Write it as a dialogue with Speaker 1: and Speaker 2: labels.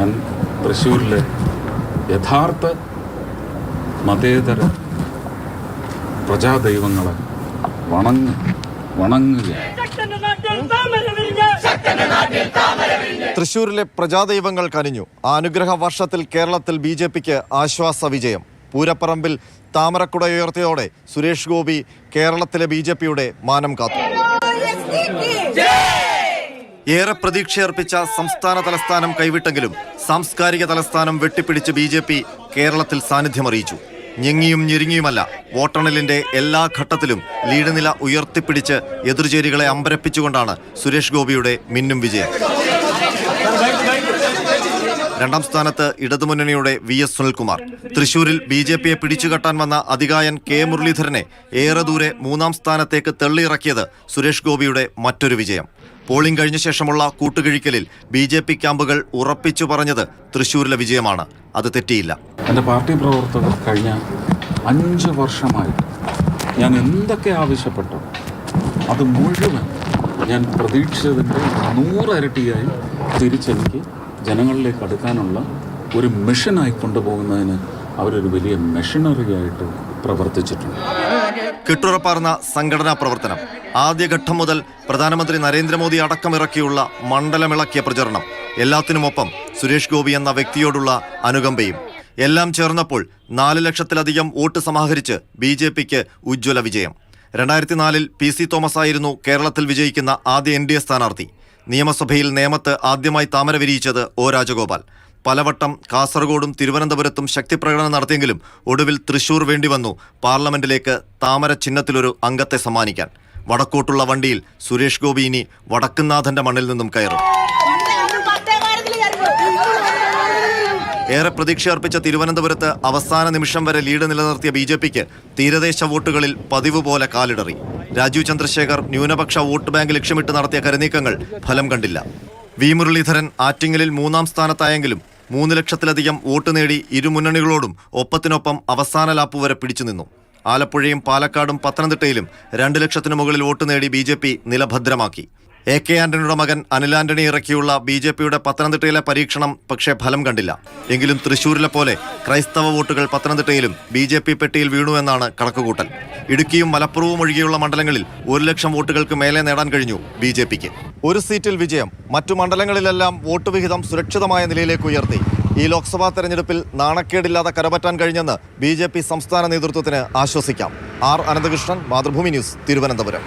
Speaker 1: ഞാൻ തൃശ്ശൂരിലെ യഥാർത്ഥ മതേതര പ്രജാദൈവങ്ങളെ വണങ്ങ് വണങ്ങുകയാണ്.
Speaker 2: തൃശൂരിലെ പ്രജാദൈവങ്ങൾ കനിഞ്ഞു. ആ അനുഗ്രഹ വർഷത്തിൽ കേരളത്തിൽ ബി ജെ പിക്ക് ആശ്വാസ വിജയം. പൂരപ്പറമ്പിൽ താമരക്കുട ഉയർത്തിയോടെ സുരേഷ് ഗോപി കേരളത്തിലെ ബി ജെ പിയുടെ മാനം കാത്തു. ഏറെ പ്രതീക്ഷയർപ്പിച്ച സംസ്ഥാന തലസ്ഥാനം കൈവിട്ടെങ്കിലും സാംസ്കാരിക തലസ്ഥാനം വെട്ടിപ്പിടിച്ച് ബി ജെ പി കേരളത്തിൽ സാന്നിധ്യമറിയിച്ചു. ഞെങ്ങിയും ഞെരുങ്ങിയുമല്ല വോട്ടെണ്ണലിന്റെ എല്ലാ ഘട്ടത്തിലും ലീഡ് നില ഉയർത്തിപ്പിടിച്ച് എതിർചേരികളെ അമ്പരപ്പിച്ചുകൊണ്ടാണ് സുരേഷ് ഗോപിയുടെ മിന്നും വിജയം. രണ്ടാം സ്ഥാനത്ത് ഇടതുമുന്നണിയുടെ വി എസ് സുനിൽകുമാർ. തൃശൂരിൽ ബി ജെ പിയെ പിടിച്ചുകെട്ടാൻ വന്ന അധികായൻ കെ മുരളീധരനെ ഏറെ ദൂരെ മൂന്നാം സ്ഥാനത്തേക്ക് തള്ളിയിറക്കിയത് സുരേഷ് ഗോപിയുടെ മറ്റൊരു വിജയം. പോളിംഗ് കഴിഞ്ഞ ശേഷമുള്ള കൂട്ടുകിഴിക്കലിൽ ബി ജെ പി ക്യാമ്പുകൾ ഉറപ്പിച്ചു പറഞ്ഞത് തൃശൂരിലെ വിജയമാണ്. അത് തെറ്റിയില്ല.
Speaker 1: എന്റെ പാർട്ടി പ്രവർത്തകർ കഴിഞ്ഞ അഞ്ച് വർഷമായി ഞാൻ എന്തൊക്കെ ആവശ്യപ്പെട്ടു അത് മുഴുവൻ ഞാൻ പ്രതീക്ഷിച്ചതിന്റെ നൂറരട്ടിയായി തിരിച്ചെനിക്ക് ജനങ്ങളിലേക്ക് അടുക്കാനുള്ള ഒരു മിഷനായി കൊണ്ടുപോകുന്നതിന് അവരൊരു വലിയ മെഷീനറിയായിട്ട് പ്രവർത്തിച്ചിട്ടുണ്ട്.
Speaker 2: കെട്ടുറപ്പാർന്ന സംഘടനാ പ്രവർത്തനം. ആദ്യഘട്ടം മുതൽ പ്രധാനമന്ത്രി നരേന്ദ്രമോദി അടക്കമിറക്കിയുള്ള മണ്ഡലമിളക്കിയ പ്രചരണം. എല്ലാത്തിനുമൊപ്പം സുരേഷ് ഗോപി എന്ന വ്യക്തിയോടുള്ള അനുകമ്പയും. എല്ലാം ചേർന്നപ്പോൾ നാല് ലക്ഷത്തിലധികം വോട്ട് സമാഹരിച്ച് ബി ജെ പിക്ക് ഉജ്ജ്വല വിജയം. രണ്ടായിരത്തി നാലിൽ പി സി തോമസ് ആയിരുന്നു കേരളത്തിൽ വിജയിക്കുന്ന ആദ്യ എൻ ഡി എ സ്ഥാനാർത്ഥി. നിയമസഭയിൽ നേമത്ത് ആദ്യമായി താമര വിരിയിച്ചത് ഒ രാജഗോപാൽ. പലവട്ടം കാസർഗോഡും തിരുവനന്തപുരത്തും ശക്തിപ്രകടനം നടത്തിയെങ്കിലും ഒടുവിൽ തൃശൂർ വേണ്ടി വന്നു പാർലമെന്റിലേക്ക് താമര ചിഹ്നത്തിലൊരു അംഗത്തെ സമ്മാനിക്കാൻ. വടക്കോട്ടുള്ള വണ്ടിയിൽ സുരേഷ് ഗോപി ഇനി വടക്കുന്നാഥന്റെ മണ്ണിൽ നിന്നും കയറും. ഏറെ പ്രതീക്ഷയർപ്പിച്ച തിരുവനന്തപുരത്ത് അവസാന നിമിഷം വരെ ലീഡ് നിലനിർത്തിയ ബി ജെ പിക്ക് തീരദേശ വോട്ടുകളിൽ പതിവ് പോലെ കാലിടറി. രാജീവ് ചന്ദ്രശേഖർ ന്യൂനപക്ഷ വോട്ട് ബാങ്ക് ലക്ഷ്യമിട്ട് നടത്തിയ കരുനീക്കങ്ങൾ ഫലം കണ്ടില്ല. വി മുരളീധരൻ ആറ്റിങ്ങലിൽ മൂന്നാം സ്ഥാനത്തായെങ്കിലും മൂന്ന് ലക്ഷത്തിലധികം വോട്ട് നേടി ഇരുമുന്നണികളോടും ഒപ്പത്തിനൊപ്പം അവസാന ലാപ്പ് വരെ പിടിച്ചു നിന്നു. ആലപ്പുഴയും പാലക്കാടും പത്തനംതിട്ടയിലും രണ്ട് ലക്ഷത്തിനു മുകളിൽ വോട്ട് നേടി ബി നിലഭദ്രമാക്കി. എ കെ ആന്റണിയുടെ മകൻ അനിൽ ആന്റണി ഇറക്കിയുള്ള ബി ജെ പിയുടെ പത്തനംതിട്ടയിലെ പരീക്ഷണം പക്ഷേ ഫലം കണ്ടില്ല. എങ്കിലും തൃശൂരിലെ പോലെ ക്രൈസ്തവ വോട്ടുകൾ പത്തനംതിട്ടയിലും ബി ജെ പി പെട്ടിയിൽ വീണു എന്നാണ് കണക്കുകൂട്ടൽ. ഇടുക്കിയും മലപ്പുറവും ഒഴികെയുള്ള മണ്ഡലങ്ങളിൽ ഒരു ലക്ഷം വോട്ടുകൾക്ക് മേലെ നേടാൻ കഴിഞ്ഞു ബി ജെ പിക്ക്. ഒരു സീറ്റിൽ വിജയം മറ്റു മണ്ഡലങ്ങളിലെല്ലാം വോട്ട് വിഹിതം സുരക്ഷിതമായ നിലയിലേക്ക് ഉയർത്തി. ഈ ലോക്സഭാ തെരഞ്ഞെടുപ്പിൽ നാണക്കേടില്ലാതെ കരപറ്റാൻ കഴിഞ്ഞെന്ന് ബി ജെ പി സംസ്ഥാന നേതൃത്വത്തിന് ആശ്വസിക്കാം. R Ananthakrishnan Mathrubhumi news Thiruvananthapuram.